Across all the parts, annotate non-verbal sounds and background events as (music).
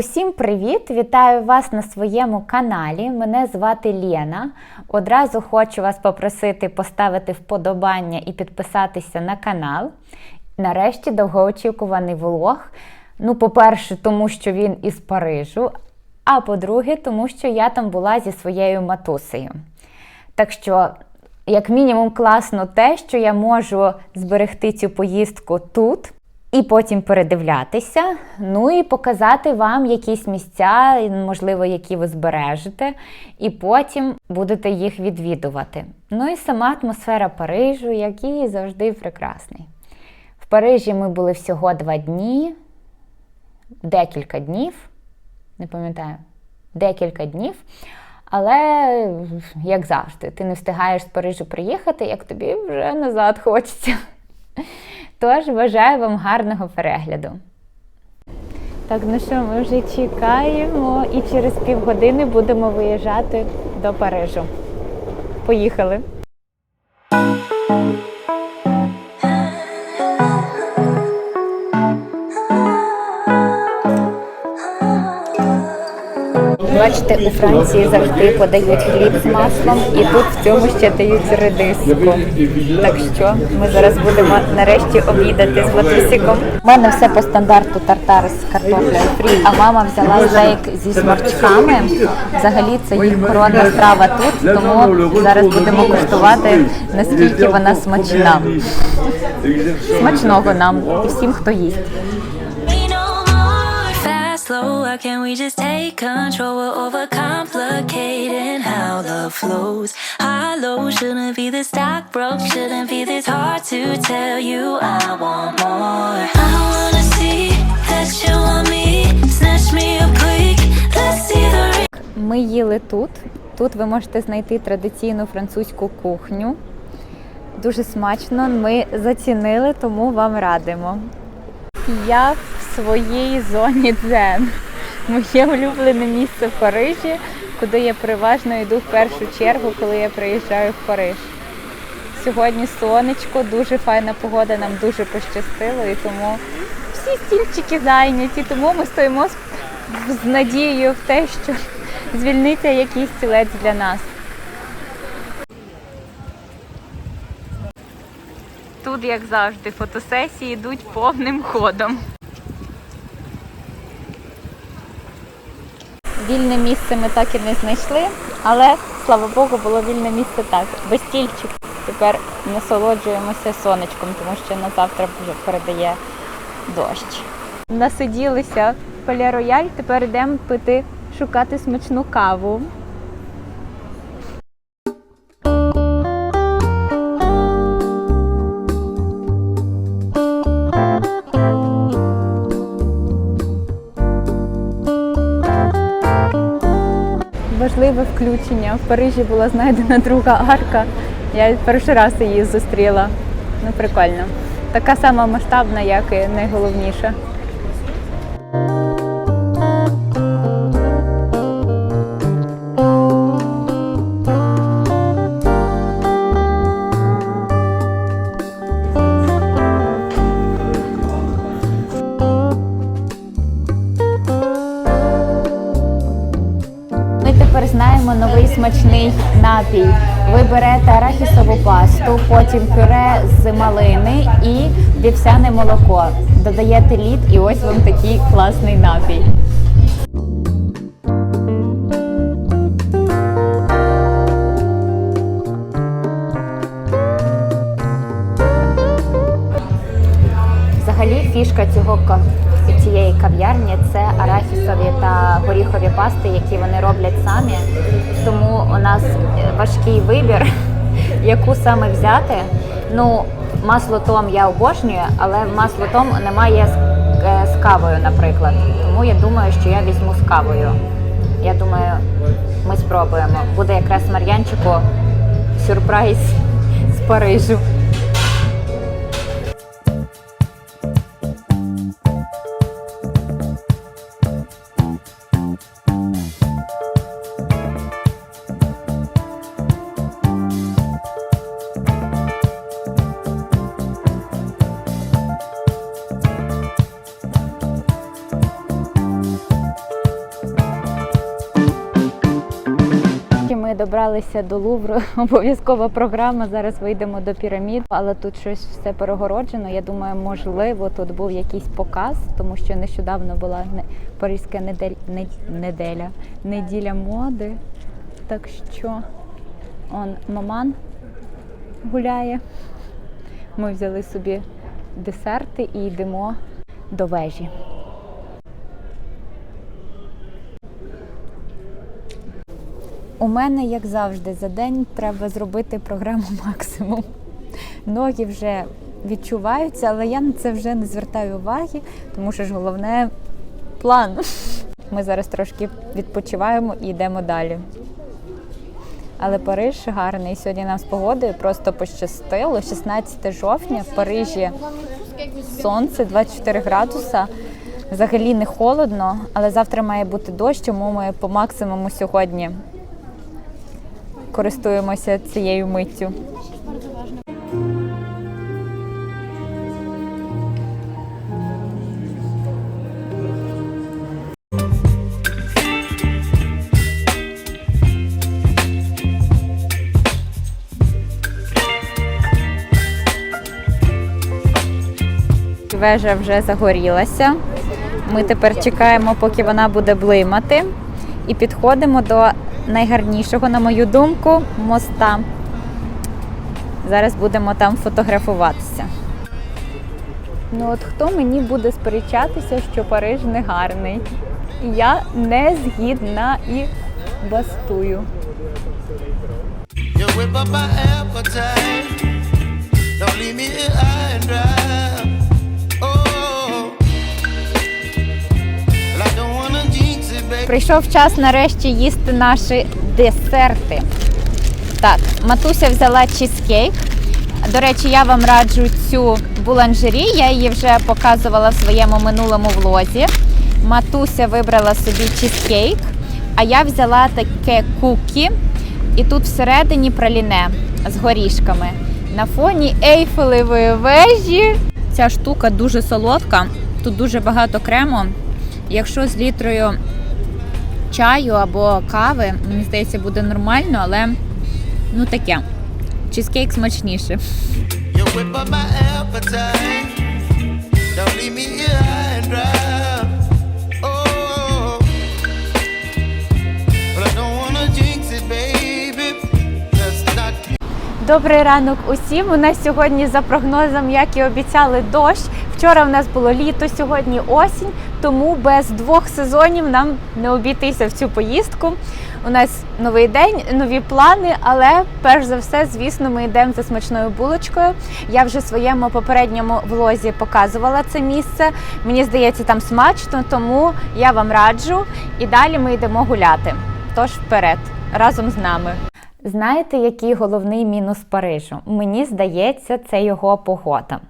Усім привіт! Вітаю вас на своєму каналі. Мене звати Лєна. Одразу хочу вас попросити поставити вподобання і підписатися на канал. Нарешті довгоочікуваний влог. Ну, по-перше, тому що він із Парижу, а по-друге, тому що я там була зі своєю матусею. Так що, як мінімум, класно те, що я можу зберегти цю поїздку тут і потім передивлятися, ну і показати вам якісь місця, можливо, які ви збережете, і потім будете їх відвідувати. Ну і сама атмосфера Парижу, який завжди прекрасний. В Парижі ми були всього два дні, декілька днів, не пам'ятаю, декілька днів. Але, як завжди, ти не встигаєш з Парижу приїхати, як тобі вже назад хочеться. Тож бажаю вам гарного перегляду. Так, ну що, ми вже чекаємо і через півгодини будемо виїжджати до Парижу. Поїхали! Бачите, у Франції завжди подають хліб з маслом, і тут в цьому ще дають редиску. Так що ми зараз будемо нарешті обідати з матусиком. У мене все по стандарту тартар з картоплею фрі, а мама взяла стейк зі сморчками. Взагалі це їх коронна страва тут, тому зараз будемо куштувати, наскільки вона смачна. Смачного нам і всім, хто їсть. Me no more fast, slow. Why can't we just take control? We're overcomplicating how love flows. High low shouldn't be this stock broke. Shouldn't be this hard to tell you I want more. I wanna see that you want me. Snatch me up quick. Let's see the. Ми їли тут. Тут ви можете знайти традиційну французьку кухню. Дуже смачно. Ми зацінили, тому вам радимо. Я в своїй зоні дзен. Моє улюблене місце в Парижі, куди я переважно йду в першу чергу, коли я приїжджаю в Париж. Сьогодні сонечко, дуже файна погода, нам дуже пощастило, і тому всі стільчики зайняті, тому ми стоїмо з, надією в те, що звільниться якийсь стілець для нас. Тут, як завжди, фотосесії йдуть повним ходом. Вільне місце ми так і не знайшли, але слава Богу, було вільне місце так. Без стільчик. Тепер насолоджуємося сонечком, тому що на завтра вже передає дощ. Насиділися в Пале Рояль, тепер йдемо пити, шукати смачну каву. Важливе включення. В Парижі була знайдена друга арка. Я перший раз її зустріла. Ну, прикольно. Така сама масштабна, як і найголовніша. Напій. Ви берете арахісову пасту, потім пюре з малини і вівсяне молоко. Додаєте лід, і ось вам такий класний напій. Взагалі фішка цього цієї кав'ярні це арахісові та горіхові пасти, які вони роблять самі. Тому у нас важкий вибір, (laughs) яку саме взяти. Ну, масло том я обожнюю, але масло том немає е, з кавою, наприклад. Тому я думаю, що я візьму з кавою. Я думаю, ми спробуємо. Буде якраз Мар'янчику сюрприз з Парижу. Добралися до Лувру. (laughs) Обов'язкова програма. Зараз вийдемо до пірамід, але тут щось все перегороджено. Я думаю, можливо, тут був якийсь показ, тому що нещодавно була Паризька неделя, неделя, неділя моди. Так що он маман гуляє. Ми взяли собі десерти і йдемо до вежі. У мене, як завжди, за день треба зробити програму (laughs) максимум. Ноги вже відчуваються, але я на це вже не звертаю уваги, тому що ж головне план. (laughs) Ми зараз трошки відпочиваємо і йдемо далі. Але Париж гарний. Сьогодні нам з погодою просто пощастило. 16 жовтня в Парижі сонце 24 градуса. Взагалі не холодно, але завтра має бути дощ, тому ми по максимуму сьогодні користуємося цією миттю. Вежа вже загорілася. Ми тепер чекаємо, поки вона буде блимати, і підходимо до найгарнішого, на мою думку, моста. Зараз будемо там фотографуватися. Ну от хто мені буде сперечатися, що Париж не гарний? Я не згідна і бастую. You whip up my appetite. Don't leave me here high and dry. Прийшов час нарешті їсти наші десерти. Так, матуся взяла чізкейк. До речі, я вам раджу цю буланжері. Я її вже показувала в своєму минулому влозі. Матуся вибрала собі чізкейк, а я взяла таке кукі. І тут всередині праліне з горішками. На фоні ейфелевої вежі. Ця штука дуже солодка, тут дуже багато крему. Якщо з літрою чаю або кави, мені здається, буде нормально, але ну таке. Чизкейк смачніше. Oh, Добрий ранок усім. У нас сьогодні за прогнозом, як і обіцяли, дощ. Вчора в нас було літо, сьогодні осінь, тому без двох сезонів нам не обійтися в цю поїздку. У нас новий день, нові плани, але перш за все, звісно, ми йдемо за смачною булочкою. Я вже в своєму попередньому влозі показувала це місце. Мені здається, там смачно, тому я вам раджу. І далі ми йдемо гуляти. Тож вперед, разом з нами. Знаєте, який головний мінус Парижу? Мені здається, це його погода.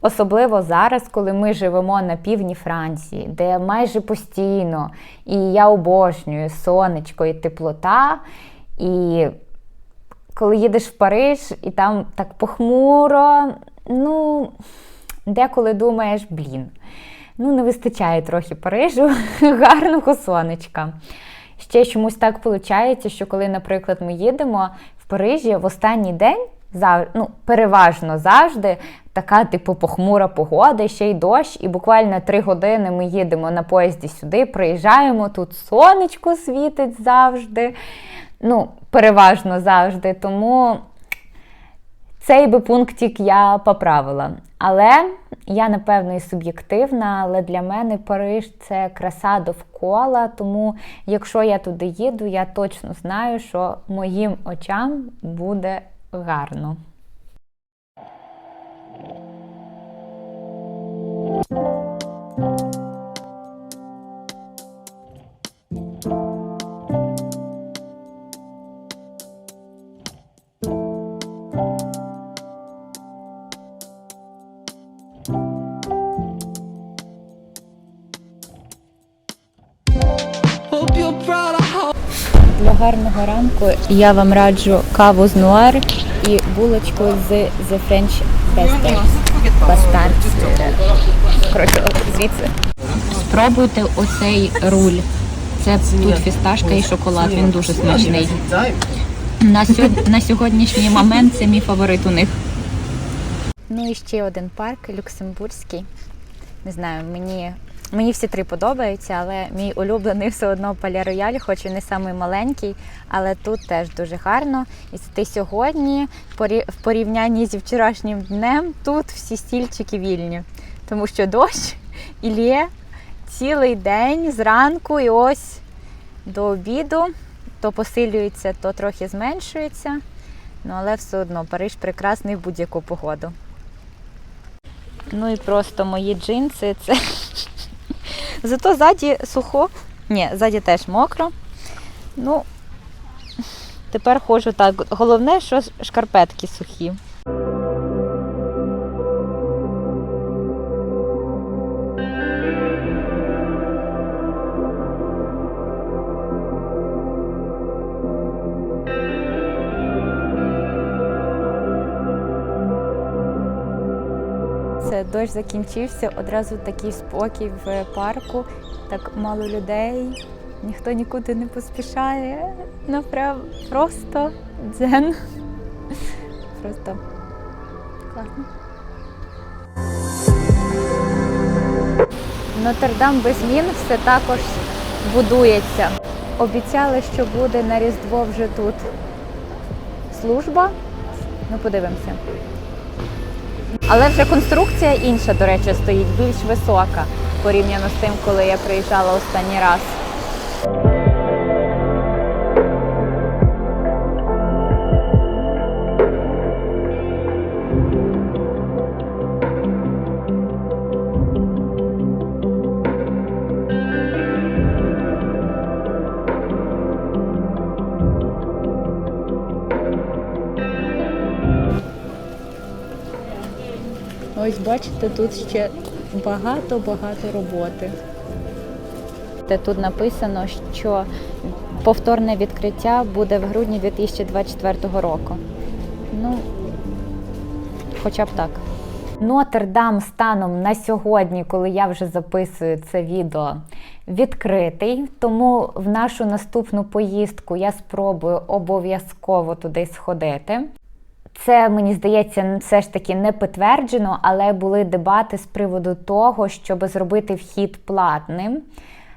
Особливо зараз, коли ми живемо на півдні Франції, де майже постійно, і я обожнюю сонечко і теплота. І коли їдеш в Париж і там так похмуро, ну, деколи думаєш, блін, ну не вистачає трохи Парижу, (laughs) гарного сонечка. Ще чомусь так виходить, що коли, наприклад, ми їдемо в Парижі в останній день, ну, переважно завжди така, типу, похмура погода, ще й дощ, і буквально три години ми їдемо на поїзді сюди, приїжджаємо, тут сонечко світить завжди. Ну, переважно завжди. Тому цей би пунктик я поправила. Але я, напевно, і суб'єктивна, але для мене Париж це краса довкола. Тому, якщо я туди їду, я точно знаю, що моїм очам буде гарно. Hope гарного ранку я вам раджу каву з нуар і булочку з The French Bastard. Bastard. Коротше, звідси. Спробуйте оцей руль. Це тут фісташка і шоколад, він дуже смачний. На, сьо- на сьогоднішній момент це мій фаворит у них. Ну і ще один парк люксембурзький. Не знаю, мені, мені всі три подобаються, але мій улюблений все одно Паля Рояль, хоч і не самий маленький, але тут теж дуже гарно. І ти сьогодні в порівнянні зі вчорашнім днем тут всі стільчики вільні. Тому що дощ і лє цілий день зранку і ось до обіду то посилюється, то трохи зменшується. Ну, але все одно Париж прекрасний в будь-яку погоду. Ну і просто мої джинси це. Зато ззаді сухо. Ні, ззаді теж мокро. Ну, тепер ходжу так. Головне, що шкарпетки сухі. Це дощ закінчився, одразу такий спокій в парку, так мало людей, ніхто нікуди не поспішає. Прям просто дзен. Просто класно. Нотр-Дам без змін все також будується. Обіцяли, що буде на Різдво вже тут служба. Ну, подивимося. Але вже конструкція інша, до речі, стоїть більш висока порівняно з тим, коли я приїжджала останній раз. Бачите, тут ще багато-багато роботи. Тут написано, що повторне відкриття буде в грудні 2024 року. Ну, хоча б так. Нотр-Дам станом на сьогодні, коли я вже записую це відео, відкритий. Тому в нашу наступну поїздку я спробую обов'язково туди сходити. Це мені здається, все ж таки не підтверджено, але були дебати з приводу того, щоб зробити вхід платним.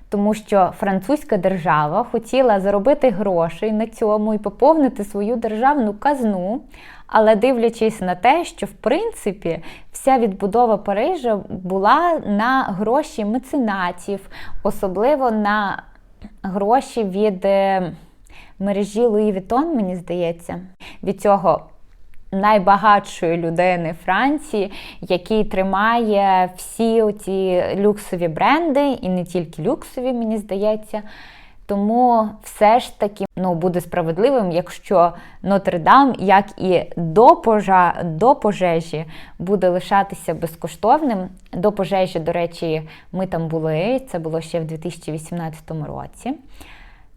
Тому що французька держава хотіла заробити грошей на цьому і поповнити свою державну казну. Але дивлячись на те, що в принципі вся відбудова Парижа була на гроші меценатів, особливо на гроші від е, мережі Луї Вітон, мені здається, від цього найбагатшої людини Франції, який тримає всі ці люксові бренди, і не тільки люксові, мені здається. Тому все ж таки ну, буде справедливим, якщо Нотр-Дам, як і до, пожа... до пожежі, буде лишатися безкоштовним. До пожежі, до речі, ми там були, це було ще в 2018 році.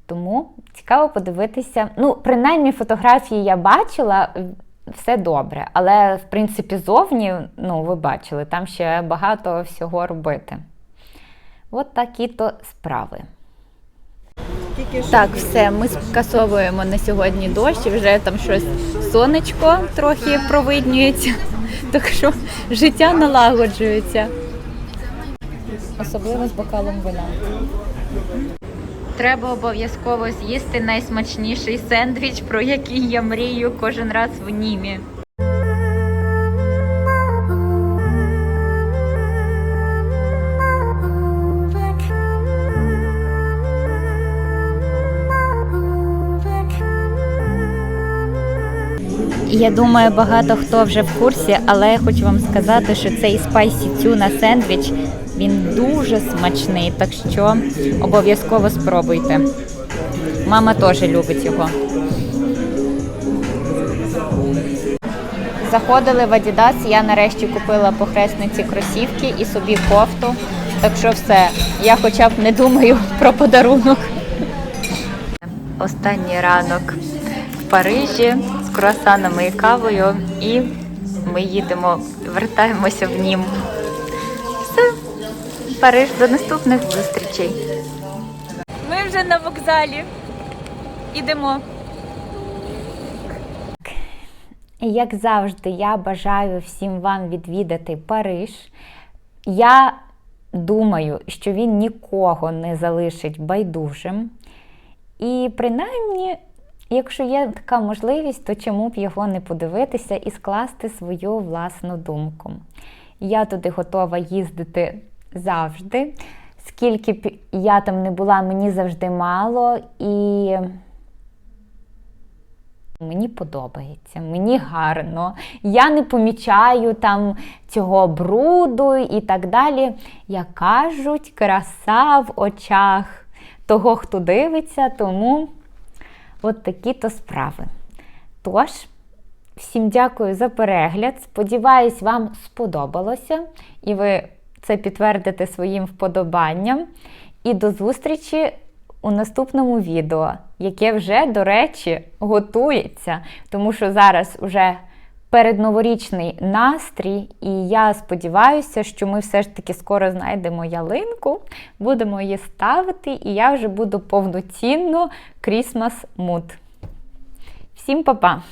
Тому цікаво подивитися. Ну, принаймні, фотографії я бачила, все добре. Але, в принципі, зовні, ну, ви бачили, там ще багато всього робити. От такі то справи. Так, все, ми скасовуємо на сьогодні дощ, і вже там щось сонечко трохи провиднюється. Так що життя налагоджується. Особливо з бокалом вина. Треба обов'язково з'їсти найсмачніший сендвіч, про який я мрію кожен раз в німі. Я думаю, багато хто вже в курсі, але я хочу вам сказати, що цей спайсі тюна сендвіч він дуже смачний, так що обов'язково спробуйте. Мама теж любить його. Заходили в Adidas, я нарешті купила по хресниці кросівки і собі кофту. Так що все, я хоча б не думаю (laughs) про подарунок. Останній ранок в Парижі з круасанами і кавою, і ми їдемо, вертаємося в Нім. Париж, до наступних зустрічей. Ми вже на вокзалі. Ідемо. Як завжди, я бажаю всім вам відвідати Париж. Я думаю, що він нікого не залишить байдужим. І принаймні, якщо є така можливість, то чому б його не подивитися і скласти свою власну думку. Я туди готова їздити завжди. Скільки б я там не була, мені завжди мало і. Мені подобається, мені гарно. Я не помічаю там цього бруду і так далі. Як кажуть, краса в очах того, хто дивиться, тому от такі то справи. Тож, всім дякую за перегляд. Сподіваюсь, вам сподобалося і ви це підтвердите своїм вподобанням. І до зустрічі у наступному відео, яке вже, до речі, готується, тому що зараз вже передноворічний настрій, і я сподіваюся, що ми все ж таки скоро знайдемо ялинку, будемо її ставити, і я вже буду повноцінно Christmas mood. Всім па-па!